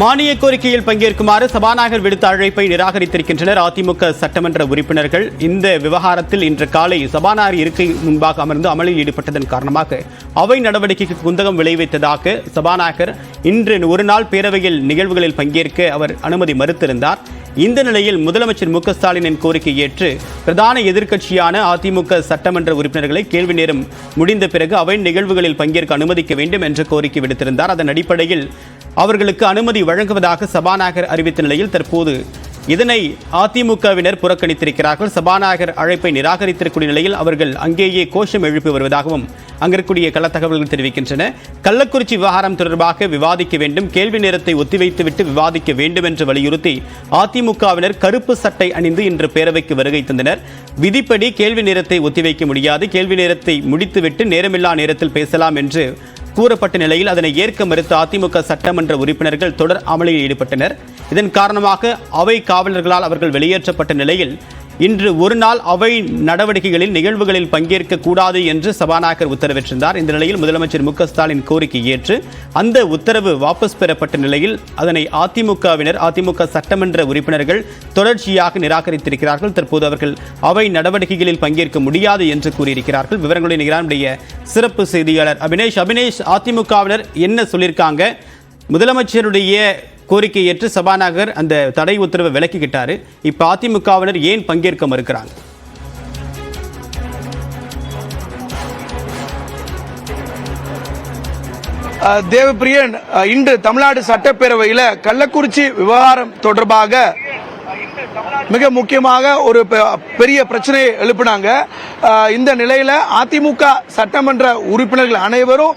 மானிய கோரிக்கையில் பங்கேற்குமாறு சபாநாயகர் விடுத்த அழைப்பை நிராகரித்திருக்கின்றனர். அதிமுக சட்டமன்ற உறுப்பினர்கள் இந்த விவகாரத்தில் இன்று காலை சபாநாயகர் இருக்கை முன்பாக அமர்ந்து அமளியில் ஈடுபட்டதன் காரணமாக அவை நடவடிக்கைக்கு குந்தகம் விளைவித்ததாக சபாநாயகர் இன்று ஒரு நாள் பேரவையில் நிகழ்வுகளில் பங்கேற்க அவர் அனுமதி மறுத்திருந்தார். இந்த நிலையில் முதலமைச்சர் மு க ஸ்டாலினின் கோரிக்கை ஏற்று பிரதான எதிர்க்கட்சியான அதிமுக சட்டமன்ற உறுப்பினர்களை கேள்வி நேரம் முடிந்த பிறகு அவை நிகழ்வுகளில் பங்கேற்க அனுமதிக்க வேண்டும் என்ற கோரிக்கை விடுத்திருந்தார். அதன் அடிப்படையில் அவர்களுக்கு அனுமதி வழங்குவதாக சபாநாயகர் அறிவித்த நிலையில் தற்போது இதனை அதிமுகவினர் புறக்கணித்திருக்கிறார்கள். சபாநாயகர் அழைப்பை நிராகரித்திருக்கூடிய நிலையில் அவர்கள் அங்கேயே கோஷம் எழுப்பி வருவதாகவும் அங்கிருக்கூடிய கள தகவல்கள் தெரிவிக்கின்றன. கள்ளக்குறிச்சி விவகாரம் தொடர்பாக விவாதிக்க வேண்டும். கேள்வி நேரத்தை ஒத்திவைத்துவிட்டு விவாதிக்க வேண்டும் என்று வலியுறுத்தி அதிமுகவினர் கருப்பு சட்டை அணிந்து இன்று பேரவைக்கு வருகை தந்தனர். விதிப்படி கேள்வி நேரத்தை ஒத்திவைக்க முடியாது. கேள்வி நேரத்தை முடித்துவிட்டு நேரமில்லா நேரத்தில் பேசலாம் என்று கூறப்பட்ட நிலையில் அதனை ஏற்க மறுத்த அதிமுக சட்டமன்ற உறுப்பினர்கள் தொடர் அமளியில் ஈடுபட்டனர். இதன் காரணமாக அவை காவலர்களால் அவர்கள் வெளியேற்றப்பட்ட நிலையில் இன்று ஒரு நாள் அவை நடவடிக்கைகளில் நிகழ்வுகளில் பங்கேற்க கூடாது என்று சபாநாயகர் உத்தரவிட்டிருந்தார். இந்த நிலையில் முதலமைச்சர் மு க ஸ்டாலின் கோரிக்கை ஏற்று அந்த உத்தரவு வாபஸ் பெறப்பட்ட நிலையில் அதனை அதிமுகவினர் அதிமுக சட்டமன்ற உறுப்பினர்கள் தொடர்ச்சியாக நிராகரித்திருக்கிறார்கள். தற்போது அவர்கள் அவை நடவடிக்கைகளில் பங்கேற்க முடியாது என்று கூறியிருக்கிறார்கள். விவரங்களை நிகழ்ச்சிய சிறப்பு செய்தியாளர் அபினேஷ். அபினேஷ் அதிமுகவினர் என்ன சொல்லியிருக்காங்க? முதலமைச்சருடைய கோரிக்கை ஏற்று சபாநாயகர் அந்த தடை உத்தரவை விலக்கிக்கிட்டாரு. இப்ப அதிமுகவினர் ஏன் பங்கேற்க மறுக்கிறாங்க? தேவப்பிரியன் இன்று தமிழ்நாடு சட்டப்பேரவையில் கள்ளக்குறிச்சி விவகாரம் தொடர்பாக மிக முக்கியமாக ஒரு பெ- பெரிய பிரச்சனையை எழுப்பினாங்க. இந்த நிலையில் அதிமுக சட்டமன்ற உறுப்பினர்கள் அனைவரும்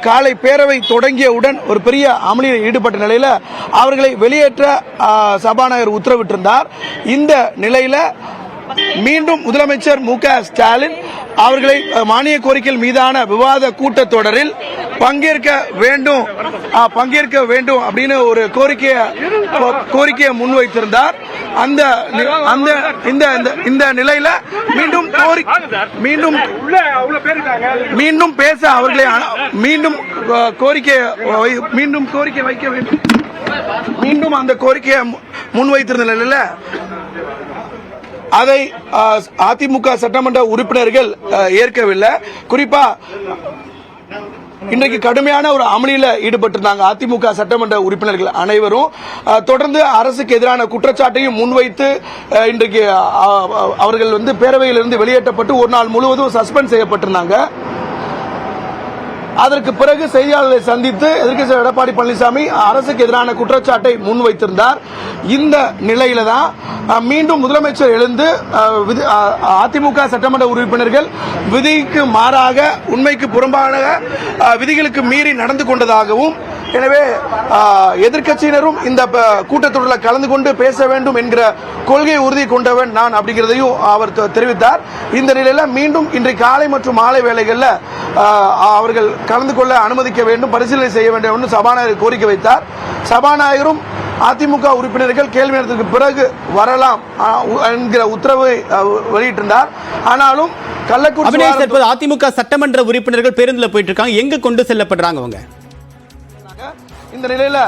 காலை பேரவை தொடங்கியவுடன் ஒரு பெரிய அமளியில் ஈடுபட்ட நிலையில் அவர்களை வெளியேற்ற சபாநாயகர் உத்தரவிட்டிருந்தார். இந்த நிலையில் மீண்டும் முதலமைச்சர் மு க ஸ்டாலின் அவர்களை மானிய கோரிக்கைகள் மீதான விவாத கூட்டத்தொடரில் பங்கேற்க வேண்டும் பங்கேற்க வேண்டும் அப்படின்னு ஒரு கோரிக்கையை கோரிக்கையை முன்வைத்திருந்தார். அந்த அந்த இந்த இந்த- இந்த நிலையில மீண்டும் கோரி மீண்டும் மீண்டும் பேச அவர்களை மீண்டும் கோரிக்கை மீண்டும் கோரிக்கை வைக்க வேண்டும். மீண்டும் அந்த கோரிக்கையை மு- முன்வைத்திருந்த நிலையில அதை அதிமுக சட்டமன்ற உறுப்பினர்கள் ஏற்கவில்லை. குறிப்பா இன்றைக்கு கடுமையான ஒரு அமளியில ஈடுபட்டிருந்தாங்க அதிமுக சட்டமன்ற உறுப்பினர்கள் அனைவரும். தொடர்ந்து அரசுக்கு எதிரான குற்றச்சாட்டையும் முன்வைத்து இன்றைக்கு அவர்கள் வந்து பேரவையிலிருந்து வெளியேற்றப்பட்டு ஒரு நாள் முழுவதும் சஸ்பெண்ட் செய்யப்பட்டிருந்தாங்க. அதற்கு பிறகு செய்தியாளர்களை சந்தித்து எதிர்க்கட்சி எடப்பாடி பழனிசாமி அரசுக்கு எதிரான குற்றச்சாட்டை முன்வைத்திருந்தார். இந்த நிலையில தான் மீண்டும் முதலமைச்சர் எழுந்து விதி- அதிமுக சட்டமன்ற உறுப்பினர்கள் விதிக்கு மாறாக உண்மைக்கு புறம்பான விதிகளுக்கு மீறி நடந்து கொண்டதாகவும் எனவே அஹ், எதிர்க்கட்சியினரும் இந்த கூட்டத்தொடரில் கலந்து கொண்டு பேச வேண்டும் என்கிற கொள்கை உறுதி கொண்டவன் நான் அப்படிங்கிறதையும் அவர் தெரிவித்தார். இந்த நிலையில மீண்டும் இன்று காலை மற்றும் மாலை வேளைகளில் அஹ், அவர்கள் கலந்து கொள்ள அனுமதிக்க வேண்டும் பரிசீலனை செய்ய வேண்டும் என்று சபாநாயகர் கோரிக்கை வைத்தார். சபாநாயகரும் அதிமுக உறுப்பினர்கள் கேள்வி நேரத்துக்கு பிறகு வரலாம் என்கிற உத்தரவை வெளியிட்டிருந்தார். ஆனாலும் கள்ளக்குறிச்சி அதிமுக சட்டமன்ற உறுப்பினர்கள் பேருந்துல போயிட்டு இருக்காங்க. எங்க கொண்டு செல்லப்படுறாங்க அவங்க? இந்த நிலையில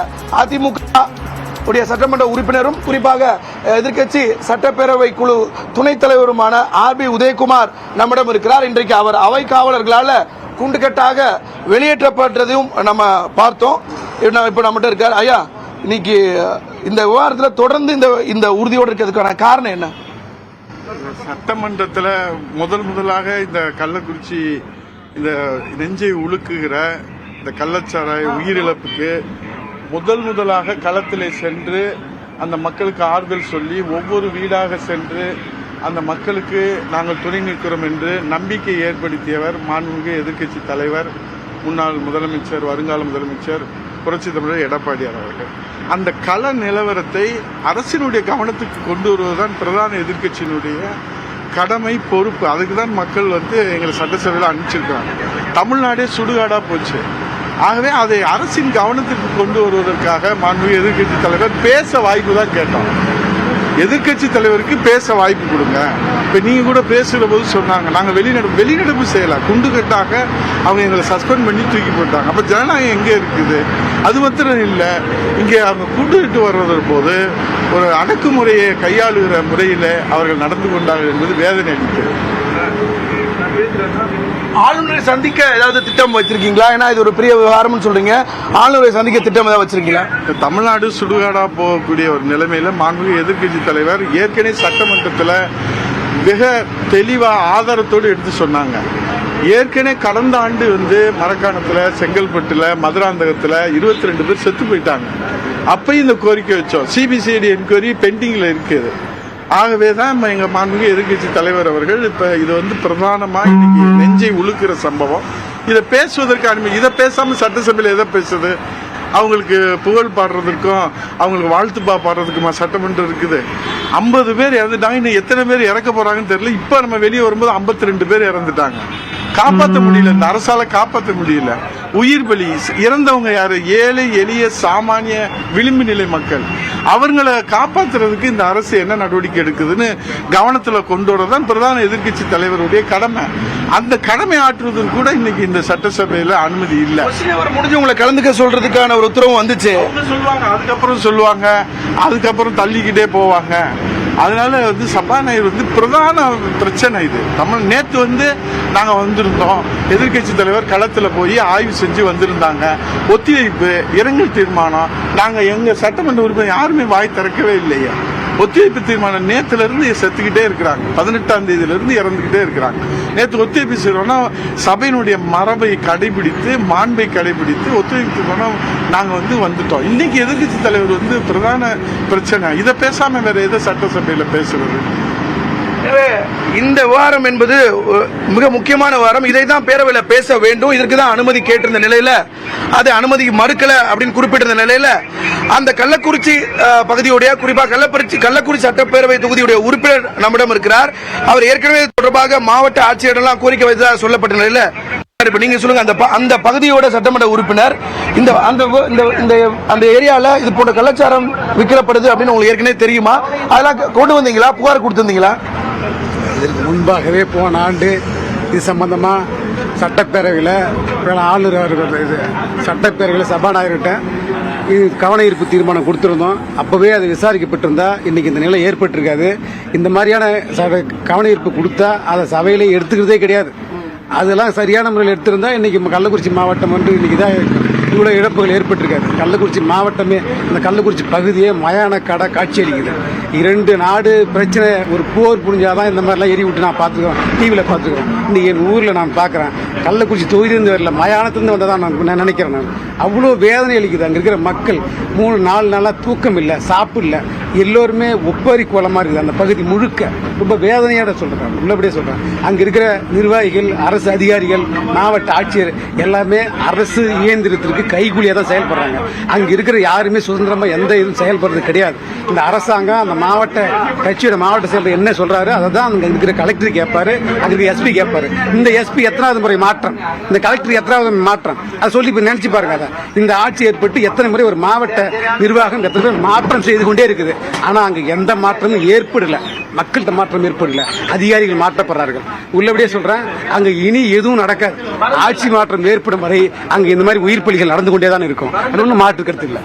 அதிமுக உடைய சட்டமன்ற உறுப்பினரும் குறிப்பாக எதிர்க்கட்சி சட்டப்பேரவை குழு துணைத் தலைவருமான ஆர் பி உதயகுமார் நம்மிடம் இருக்கிறார். இன்றைக்கு அவர் அவை காவலர்களால் குண்டுகட்டாக வெளியேற்றப்பட்டதையும் நம்ம பார்த்தோம். இப்போ நம்மகிட்ட இருக்கார். ஐயா இன்னைக்கு இந்த விவகாரத்தில் தொடர்ந்து இந்த இந்த உறுதியோடு இருக்கிறதுக்கான காரணம் என்ன? சட்டமன்றத்தில் முதல் முதலாக இந்த கள்ளக்குறிச்சி இந்த நெஞ்சை உழுக்குகிற இந்த கள்ளச்சாராய உயிரிழப்புக்கு முதல் முதலாக களத்திலே சென்று அந்த மக்களுக்கு ஆறுதல் சொல்லி ஒவ்வொரு வீடாக சென்று அந்த மக்களுக்கு நாங்கள் துணை நிற்கிறோம் என்று நம்பிக்கை ஏற்படுத்தியவர் மாண்புமிகு எதிர்க்கட்சி தலைவர் முன்னாள் முதலமைச்சர் வருங்கால முதலமைச்சர் புரட்சி தமிழர் எடப்பாடியார் அவர்கள். அந்த கள நிலவரத்தை அரசினுடைய கவனத்துக்கு கொண்டு வருவதுதான் பிரதான எதிர்க்கட்சியினுடைய கடமை பொறுப்பு. அதுக்கு தான் மக்கள் வந்து எங்களை சட்டசபையில் அனுப்பிச்சிருக்காங்க தமிழ்நாடே சுடுகாடாக போச்சு. ஆகவே அதை அரசின் கவனத்திற்கு கொண்டு வருவதற்காக மாண்புமிகு எதிர்க்கட்சி தலைவர் பேச வாய்ப்பு தான் கேட்டோம். எதிர்க்கட்சி தலைவருக்கு பேச வாய்ப்பு கொடுங்க. இப்போ நீங்கள் கூட பேசுகிற போது சொன்னாங்க நாங்கள் வெளிநடப்பு வெளிநடப்பு செய்யலாம் குண்டு கட்டாக அவங்க எங்களை சஸ்பெண்ட் பண்ணி தூக்கி போட்டாங்க. அப்போ ஜனநாயகம் எங்கே இருக்குது? அது மாத்திரம் இல்லை இங்கே அவங்க கூட்டுக்கிட்டு வர்றதற்கு போது ஒரு அடக்குமுறையை கையாளுகிற முறையில் அவர்கள் நடந்து கொண்டார்கள் என்பது வேதனை அளிக்கிறது ஆளுநரை சந்திக்க ஏதாவது திட்டம் வச்சிருக்கீங்களா? ஏன்னா இது ஒரு பெரிய விவகாரம்னு சொல்றீங்க. ஆளுநரை சந்திக்க திட்டம் ஏதாவது வச்சிருக்கீங்களா? தமிழ்நாடு சுடுகாடா போகக்கூடிய ஒரு நிலைமையில மாண்புமிகு எதிர்க்கட்சி தலைவர் ஏற்கனவே சட்டமன்றத்தில் மிக தெளிவா ஆதாரத்தோடு எடுத்து சொன்னாங்க. ஏற்கனவே கடந்த ஆண்டு வந்து மரக்காணத்துல செங்கல்பட்டுல மதுராந்தகத்துல இருபத்தி ரெண்டு பேர் செத்து போயிட்டாங்க. அப்பயும் இந்த கோரிக்கை வச்சோம். சிபிசிஐடி என்கொயரி பெண்டிங்ல இருக்குது. ஆகவே தான் நம்ம எங்க மாண்புமிகு எதிர்க்கட்சி தலைவர் அவர்கள் இப்ப இது வந்து பிரதானமா இன்னைக்கு நெஞ்சை உழுக்கிற சம்பவம். இதை பேசுவதற்கு அனுமதி இதை பேசாம சட்டசபையில் எதை பேசுது? அவங்களுக்கு புகழ் பாடுறதுக்கும் அவங்களுக்கு வாழ்த்துப்பா பாடுறதுக்குமா சட்டமன்றம் இருக்குது. ஐம்பது பேர் இறந்துட்டாங்க இன்னும் எத்தனை பேர் இறக்க போறாங்கன்னு தெரியல. இப்போ நம்ம வெளியே வரும்போது ஐம்பத்தி ரெண்டு பேர் இறந்துட்டாங்க. காப்பாற்ற முடியல. இந்த அரசால காப்பாற்ற முடியல. உயிர் பலி. இறந்தவங்க யாரு? ஏழை எளிய சாமானிய விளிம்பு நிலை மக்கள். அவங்களை காப்பாத்துறதுக்கு இந்த அரசு என்ன நடவடிக்கை எடுக்குதுன்னு கவனத்துல கொண்டு வரதான் பிரதான எதிர்க்கட்சி தலைவருடைய கடமை. அந்த கடமை ஆற்றுவதற்கு கூட இன்னைக்கு இந்த சட்டசபையில அனுமதி இல்லை. முடிஞ்சு உங்களை கலந்துக்க சொல்றதுக்கான ஒரு உத்தரவு வந்துச்சு. சொல்லுவாங்க அதுக்கப்புறம் சொல்லுவாங்க அதுக்கப்புறம் தள்ளிக்கிட்டே போவாங்க. அதனால வந்து சபாநாயகர் வந்து பிரதான பிரச்சனை இது. தமிழ் நேற்று வந்து நாங்கள் வந்திருந்தோம். எதிர்க்கட்சி தலைவர் களத்தில் போய் ஆய்வு செஞ்சு வந்திருந்தாங்க. ஒத்திவைப்பு இரங்கல் தீர்மானம். நாங்கள் எங்கள் சட்டமன்ற உறுப்பினர் யாருமே வாய் திறக்கவே இல்லையா? ஒத்திவைப்பு தீர்மானம் நேத்துல இருந்து செத்துக்கிட்டே இருக்கிறாங்க. பதினெட்டாம் தேதியில இருந்து இறந்துகிட்டே இருக்கிறாங்க. நேற்று ஒத்திவைப்பு செய்யறோம்னா சபையினுடைய மரபை கடைபிடித்து மாண்பை கடைபிடித்து ஒத்திவைப்பு தீர்மானம் நாங்க வந்து வந்துட்டோம். இன்னைக்கு எதிர்க்கட்சி தலைவர் வந்து பிரதான பிரச்சனை. இதை பேசாம வேற எதை சட்டசபையில பேசுறது? இந்த வாரம் என்பது மிக முக்கியமான வாரம். இதை தான் பேரவையில் பேச வேண்டும். இதற்கு தான் அனுமதி கேட்டிருந்த நிலையில் அது அனுமதி மறுக்கல அப்படின்னு குறிப்பிட்டிருந்த நிலையில் அந்த கள்ளக்குறிச்சி பகுதியுடைய குறிப்பாக கள்ளக்குறிச்சி கள்ளக்குறிச்சி சட்டப்பேரவை தொகுதியுடைய உறுப்பினர் நம்மிடம் இருக்கிறார். அவர் ஏற்கனவே தொடர்பாக மாவட்ட ஆட்சியரிடம்லாம் கோரிக்கை வைத்ததாக சொல்லப்பட்ட நிலையில் இப்ப நீங்க சொல்லுங்க அந்த ப- அந்த பகுதியோட சட்டமன்ற உறுப்பினர் இந்த அந்த இந்த இந்த அந்த ஏரியால இது போன்ற கலாச்சாரம் விற்கப்படுது அப்படின்னு உங்களுக்கு ஏற்கனவே தெரியுமா? அதெல்லாம் கொண்டு வந்தீங்களா? புகார் கொடுத்திருந்தீங்களா? இதற்கு முன்பாகவே போன ஆண்டு இது சம்பந்தமாக சட்டப்பேரவையில் ஆளுநர் அவர்கள் இது சட்டப்பேரவையில் சபாநாயகர்கிட்ட இது கவன ஈர்ப்பு தீர்மானம் கொடுத்துருந்தோம். அப்போவே அது விசாரிக்கப்பட்டிருந்தா இன்றைக்கி இந்த நிலை ஏற்பட்டிருக்காது. இந்த மாதிரியான ச- கவன ஈர்ப்பு கொடுத்தா அதை சபையிலே எடுத்துக்கிறதே கிடையாது. அதெல்லாம் சரியான முறையில் எடுத்திருந்தா இன்றைக்கி கள்ளக்குறிச்சி மாவட்டம் வந்து இன்றைக்கி தான் இவ்வளோ இழப்புகள் ஏற்பட்டிருக்காது கள்ளக்குறிச்சி மாவட்டமே இந்த கள்ளக்குறிச்சி பகுதியே மயான கடை காட்சியளிக்குது இரண்டு நாடு பிரச்சனை ஒரு போர் புரிஞ்சாதான் இந்த மாதிரிலாம் எரி விட்டு நான் பார்த்துக்கிறோம் டிவியில் பார்த்துக்கிறோம். இன்னைக்கு என் ஊரில் நான் பார்க்குறேன். கள்ளக்குறிச்சி தொகுதியிலிருந்து வரல மயானத்துலேருந்து வந்ததா நான் நான் நினைக்கிறேன் நான். அவ்வளோ வேதனை அளிக்குது. அங்கே இருக்கிற மக்கள் மூணு நாலு நாளாக தூக்கம் இல்லை சாப்பிடல. எல்லோருமே ஒப்பரி கோலமாக இருக்குது. அந்த பகுதி முழுக்க ரொம்ப வேதனையோட சொல்கிறேன் உள்ளபடியே சொல்கிறேன் அங்கே இருக்கிற நிர்வாகிகள் அரசு அதிகாரிகள் மாவட்ட ஆட்சியர் எல்லாமே அரசு இயந்திரத்திற்கு கைகூலியாக தான் செயல்படுறாங்க. அங்கே இருக்கிற யாருமே சுதந்திரமாக எந்த இதுவும் செயல்படுறது கிடையாது. இந்த அரசாங்கம் அந்த மாவட்ட கட்சியோட மாவட்ட செயல்பர் என்ன சொல்கிறாரு அதை தான் அங்கே இருக்கிற கலெக்டர் கேட்பாரு அங்கே இருக்கிற எஸ்பி கேட்பாரு. இந்த எஸ்பி எத்தனாவது முறை மாற்றம். இந்த கலெக்டர் எத்தனாவது மாற்றம். அதை சொல்லி இப்போ நினச்சி பாருங்க அதை. இந்த ஆட்சி ஏற்பட்டு எத்தனை முறை ஒரு மாவட்ட நிர்வாகம் எத்தனை பேர் மாற்றம் செய்து கொண்டே இருக்குது. ஆனால் அங்கே எந்த மாற்றமும் ஏற்படலை. மக்கள்கிட்ட மாற்றம் ஏற்படல. அதிகாரிகள் மாற்றப்படுறார்கள். உள்ளபடியே சொல்கிறேன் அங்கே இனி எதுவும் நடக்காது. ஆட்சி மாற்றம் ஏற்படும் வரை அங்கே இந்த மாதிரி உயிர் பலிகள் நடந்து கொண்டே தான் இருக்கும். அது ஒன்றும் மாற்று கருத்து இல்லை